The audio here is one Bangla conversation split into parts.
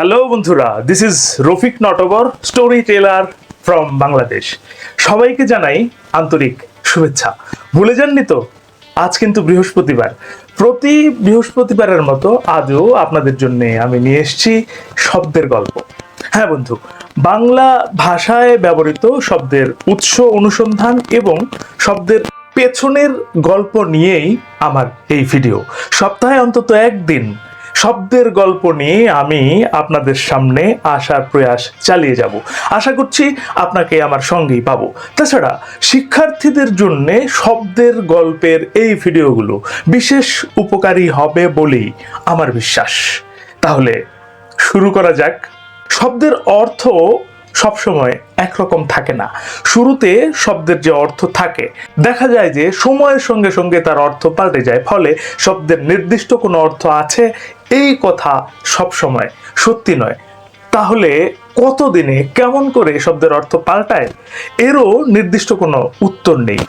হ্যালো বন্ধুরা this is Rafiq Natabar story teller from Bangladesh. সবাইকে জানাই আন্তরিক শুভেচ্ছা। ভুলে যাননি তো? আজ কিন্তু বৃহস্পতিবার। প্রতি বৃহস্পতিবারের মতো আজও আপনাদের জন্য আমি নিয়ে এসেছি শব্দের গল্প। হ্যাঁ বন্ধু, বাংলা ভাষায় ব্যবহৃত শব্দের উৎস অনুসন্ধান এবং শব্দের পেছনের গল্প নিয়েই আমার এই ভিডিও সপ্তাহে অন্তত একদিন শব্দের গল্প নিয়ে আমি আপনাদের সামনে আসার প্রয়াস চালিয়ে যাব। আশা করছি আপনাকে আমার সঙ্গেই পাবো। তাছাড়া শিক্ষার্থীদের জন্য শব্দের গল্পের এই ভিডিওগুলো বিশেষ উপকারী হবে বলেই আমার বিশ্বাস। তাহলে শুরু করা যাক। শব্দের অর্থ সবসময় একরকম থাকে না। শুরুতে শব্দের যে অর্থ থাকে, দেখা যায় যে সময়ের সঙ্গে সঙ্গে তার অর্থ পাল্টে যায়, ফলে শব্দের নির্দিষ্ট কোনো অর্থ আছে, এই কথা সবসময় সত্যি নয়। তাহলে কতদিনে কেমন করে শব্দের অর্থ পাল্টায়? এরও নির্দিষ্ট কোনো উত্তর নেই।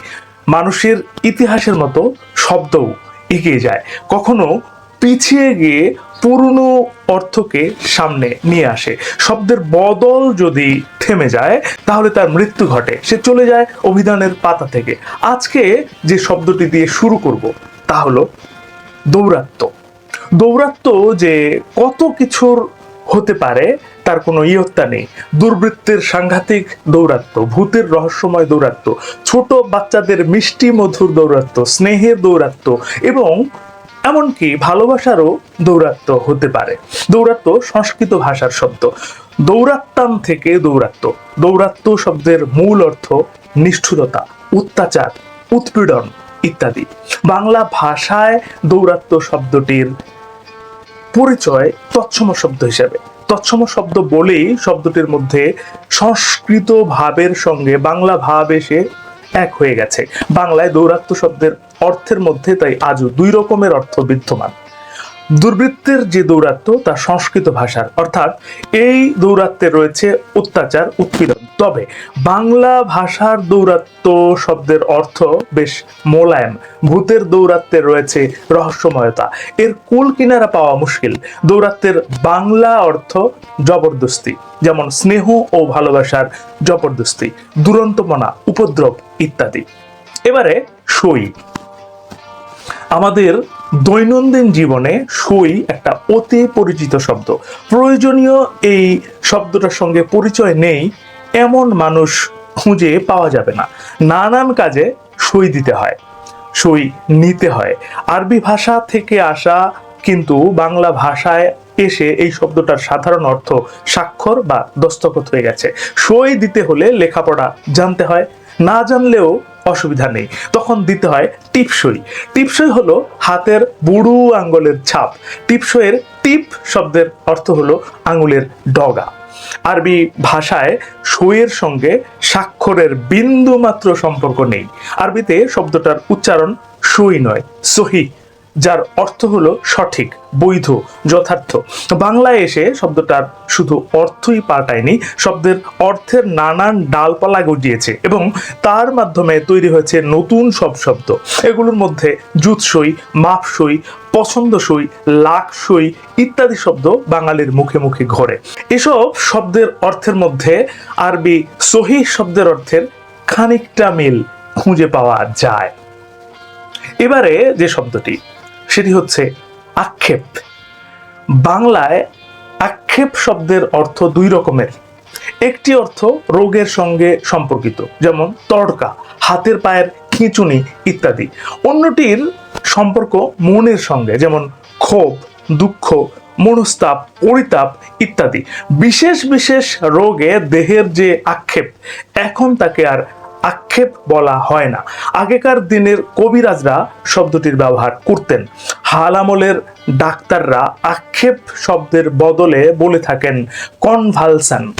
মানুষের ইতিহাসের মতো শব্দও এগিয়ে যায়। কখনো পিছিয়ে গিয়ে পুরনো অর্থকে সামনে নিয়ে আসে। শব্দের বদল যদি থেমে যায়, তাহলে তার মৃত্যু ঘটে। সে চলে যায় অভিধানের পাতা থেকে। আজকে যে শব্দটি দিয়ে শুরু করব, তা হলো দৌরাত্ম্য দৌরাত্ম্য যে কত কিছুর হতে পারে, তার কোনো ইয়ত্তা নেই। দুর্বৃত্তের সাংঘাতিক দৌরাত্ম, ভূতের রহস্যময় দৌরাত্ম, ছোট বাচ্চাদের মিষ্টি মধুর দৌরাত্ম্য স্নেহের দৌরাত্ম এবং এমনকি ভালোবাসারও দৌরাত্ম্য হতে পারে। দৌরাত্ম্য সংস্কৃত ভাষার শব্দ। দৌরাত্তাম থেকে দৌরাত্ম্য। দৌরাত্ম্য শব্দের মূল অর্থ নিষ্ঠুরতা অত্যাচার উৎপীড়ন ইত্যাদি। বাংলা ভাষায় দৌরাত্ম্য শব্দটির পরিচয় তৎসম শব্দ হিসেবে। তৎসম শব্দ বলেই শব্দটির মধ্যে সংস্কৃত ভাবের সঙ্গে বাংলা ভাব এসে এক হয়ে গেছে। বাংলায় দৌরাত্ম্য শব্দের অর্থের মধ্যে তাই আজও দুই রকমের অর্থ বিদ্যমান। দুর্বৃত্তের যে দৌরাত্ম্য তা সংস্কৃত ভাষার, অর্থাৎ এই দৌরাত্ম্যে রয়েছে অত্যাচার, উৎপীড়ন। তবে বাংলা ভাষার দৌরাত্ম্য শব্দের অর্থ বেশ মোলায়েম। ভূতের দৌরাত্ম্যে রয়েছে রহস্যময়তা। এর কুল কিনারা পাওয়া মুশকিল। দৌরাত্ম্যের বাংলা অর্থ জবরদস্তি, যেমন স্নেহ ও ভালোবাসার জবরদস্তি, দুরন্তমনা, উপদ্রব ইত্যাদি। এবারে সই। আমাদের দৈনন্দিন জীবনে সই একটা অতি পরিচিত শব্দ। প্রয়োজনীয় এই শব্দটার সঙ্গে পরিচয় নেই, এমন মানুষ খুঁজে পাওয়া যাবে না। নানান কাজে সই দিতে হয়, সই নিতে হয়। আরবি ভাষা থেকে আসা কিন্তু বাংলা ভাষায় এসে এই শব্দটার সাধারণ অর্থ স্বাক্ষর বা দস্তখত হয়ে গেছে। সই দিতে হলে লেখাপড়া জানতে হয়, না জানলেও অসুবিধা নেই। তখন দিতে হয় টিপসই। টিপসই হলো হাতের বুড়ো আঙ্গুলের ছাপ। টিপসইয়ের টিপ শব্দের অর্থ হলো আঙ্গুলের ডগা। আরবি ভাষায় সইয়ের সঙ্গে স্বাক্ষরের বিন্দু মাত্র সম্পর্ক নেই। আরবিতে শব্দটার উচ্চারণ সই নয়, সহি। যার অর্থ হলো সঠিক, বৈধ, যথার্থ। বাংলায় এসে শব্দটার শুধু অর্থই পাল্টায়নি, শব্দের অর্থের নানান ডালপালা গজিয়েছে এবং তার মাধ্যমে তৈরি হয়েছে নতুন সব শব্দ। এগুলোর মধ্যে জুৎসই, মাপসই, পছন্দসই, লাকসই ইত্যাদি শব্দ বাঙালির মুখে মুখে ঘোরে। এসব শব্দের অর্থের মধ্যে আরবি সহি শব্দের অর্থের খানিকটা মিল খুঁজে পাওয়া যায়। এবারে যে শব্দটি সেটি হচ্ছে আক্ষেপ। বাংলায় আক্ষেপ শব্দের অর্থ দুই রকমের। একটি অর্থ রোগের সঙ্গে সম্পর্কিত, যেমন তড়কা, হাতের পায়ের খিঁচুনি ইত্যাদি। অন্যটির সম্পর্ক মনের সঙ্গে, যেমন ক্ষোভ, দুঃখ, মনস্তাপ, পরিতাপ ইত্যাদি। বিশেষ বিশেষ রোগে দেহের যে আক্ষেপ, এখন তাকে আর আক্ষেপ বলা হয় না। আগেকার দিনের কবিরাজরা শব্দটির ব্যবহার করতেন। হাল আমলের ডাক্তাররা আক্ষেপ শব্দের বদলে বলে থাকেন, কনভালসান।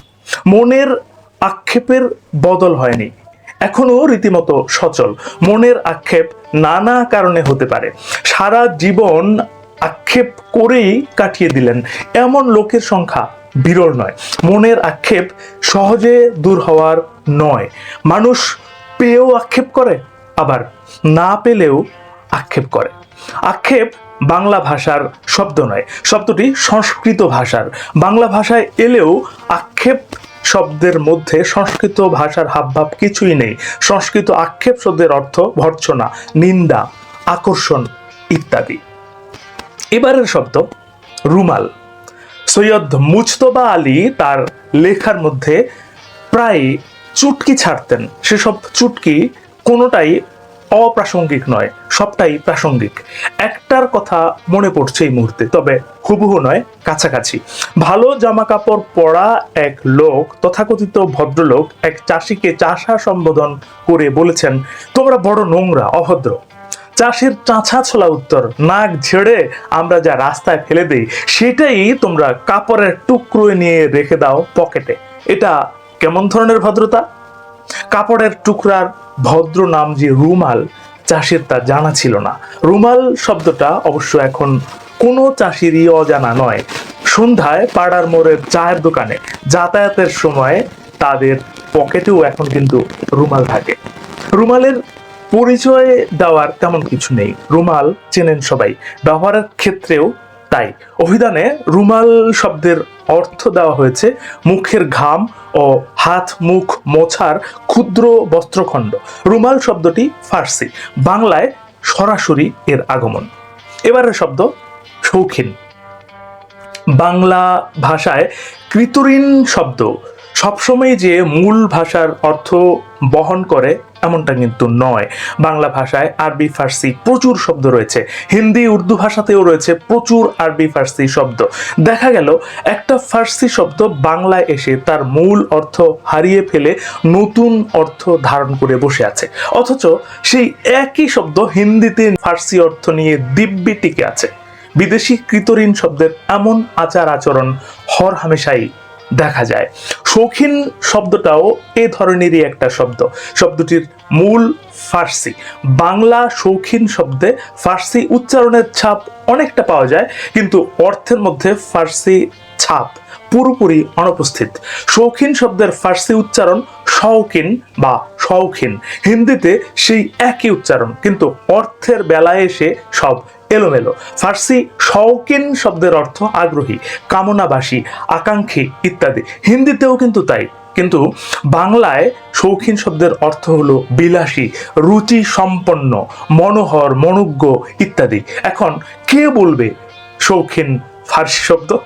মনের আক্ষেপের বদল হয়নি। এখনও রীতিমতো সচল। মনের আক্ষেপ নানা কারণে হতে পারে। সারা জীবন আক্ষেপ করেই কাটিয়ে দিলেন। এমন লোকের সংখ্যা বিরল নয়। মনের আক্ষেপ সহজে দূর হওয়ার নয়। মানুষ পেয়েও আক্ষেপ করে, আবার না পেলেও আক্ষেপ করে। আক্ষেপ বাংলা ভাষার শব্দ নয়, শব্দটি সংস্কৃত ভাষার। বাংলা ভাষায় এলেও আক্ষেপ শব্দের মধ্যে সংস্কৃত ভাষার হাবভাব কিছুই নেই। সংস্কৃত আক্ষেপ শব্দের অর্থ ভর্ৎসনা, নিন্দা, আকর্ষণ ইত্যাদি। এবারের শব্দ রুমাল। সৈয়দ মুজতবা আলী তার লেখার মধ্যে প্রায় চুটকি ছাড়তেন। সেসব চুটকি কোনোটাই অপ্রাসঙ্গিক নয়, সবটাই প্রাসঙ্গিক। একটার কথা মনে পড়ছে এই মুহূর্তে, তবে হুবহু নয়, কাছাকাছি। ভালো জামা কাপড় পরা এক লোক, তথাকথিত ভদ্রলোক, এক চাষিকে চাষা সম্বোধন করে বলেছেন, তোমরা বড় নোংরা, অভদ্র। চাষের চাঁচা ছোলা উত্তর। নাক ঝেড়ে আমরা যা রাস্তায় ফেলে দেই, সেটাই তোমরা কাপড়ের টুকরো নিয়ে রেখে দাও পকেটে। এটা কেমন ধরনের ভদ্রতা? কাপড়ের টুকরার ভদ্র নাম যে রুমাল, চাষের তা জানা ছিল না। রুমাল শব্দটা অবশ্য এখন কোনো চাষিরই অজানা নয়। সন্ধ্যায় পাড়ার মোড়ের চায়ের দোকানে যাতায়াতের সময় তাদের পকেটেও এখন কিন্তু রুমাল থাকে। রুমালের পরিচয় দেওয়ার তেমন কিছু নেই। রুমাল চেনেন সবাই। ব্যবহারের ক্ষেত্রেও তাই। অভিধানে রুমাল শব্দের অর্থ দেওয়া হয়েছে মুখের ঘাম ও হাত মুখ মোছার ক্ষুদ্র বস্ত্রখণ্ড। রুমাল শব্দটি ফার্সি। বাংলায় সরাসরি এর আগমন। এবারের শব্দ শৌখিন। বাংলা ভাষায় কৃতঋণ শব্দ সবসময় যে মূল ভাষার অর্থ বহন করে এমনটা কিন্তু নয়। বাংলা ভাষায় আরবি, ফার্সি প্রচুর শব্দ রয়েছে। হিন্দি, উর্দু ভাষাতেও রয়েছে প্রচুর আরবি, ফার্সি শব্দ। দেখা গেল, একটা ফার্সি শব্দ বাংলায় এসে তার মূল অর্থ হারিয়ে ফেলে নতুন অর্থ ধারণ করে বসে আছে। অথচ সেই একই শব্দ হিন্দিতে ফার্সি অর্থ নিয়ে দিব্যি টিকে আছে। বিদেশি কৃতঋণ শব্দের এমন আচার আচরণ হর হামেশাই দেখা যায়। শৌখিন শব্দটাও এ ধরনেরই একটা শব্দ। শব্দটির মূল ফার্সি। বাংলা শৌখিন শব্দে ফার্সি উচ্চারণের ছাপ অনেকটা পাওয়া যায়, কিন্তু অর্থের মধ্যে ফার্সি ছাপ পুরোপুরি অনুপস্থিত। শৌখিন শব্দের ফার্সি উচ্চারণ শৌখিন বা শৌখিন। হিন্দিতে সেই একই উচ্চারণ, কিন্তু অর্থের বেলায় এসে সব এলোমেলো। ফার্সি শৌকিন শব্দের অর্থ আগ্রহী, কামনাবাসী, আকাঙ্ক্ষী ইত্যাদি। হিন্দিতেও কিন্তু তাই। কিন্তু বাংলায় শৌখিন শব্দের অর্থ হলো বিলাসী রুচি সম্পন্ন মনোহর, মনোজ্ঞ ইত্যাদি। এখন কে বলবে শৌখিন ফার্সি শব্দ?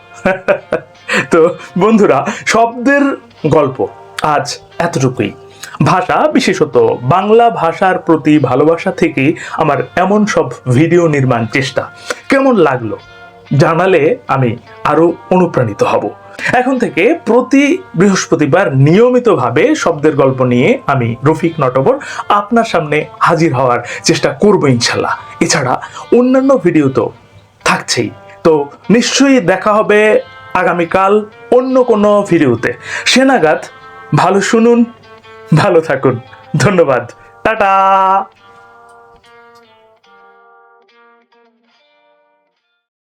তো বন্ধুরা, শব্দের গল্প আজ এতটুকুই। ভাষা, বিশেষত বাংলা ভাষার প্রতি ভালোবাসা থেকেই আমার এমন সব ভিডিও নির্মাণ চেষ্টা। কেমন লাগল? জানালে আমি আরও অনুপ্রাণিত হব। এখন থেকে প্রতি বৃহস্পতিবার নিয়মিতভাবে শব্দের গল্প নিয়ে আমি রফিক নটবর আপনার সামনে হাজির হওয়ার চেষ্টা করব ইনশাল্লাহ। এছাড়া অন্যান্য ভিডিও তো থাকছেই। তো নিশ্চয়ই দেখা হবে আগামীকাল অন্য কোনো ভিডিওতে। সে নাগাদ ভালো শুনুন। ভালো থাকুন। ধন্যবাদ। টাটা!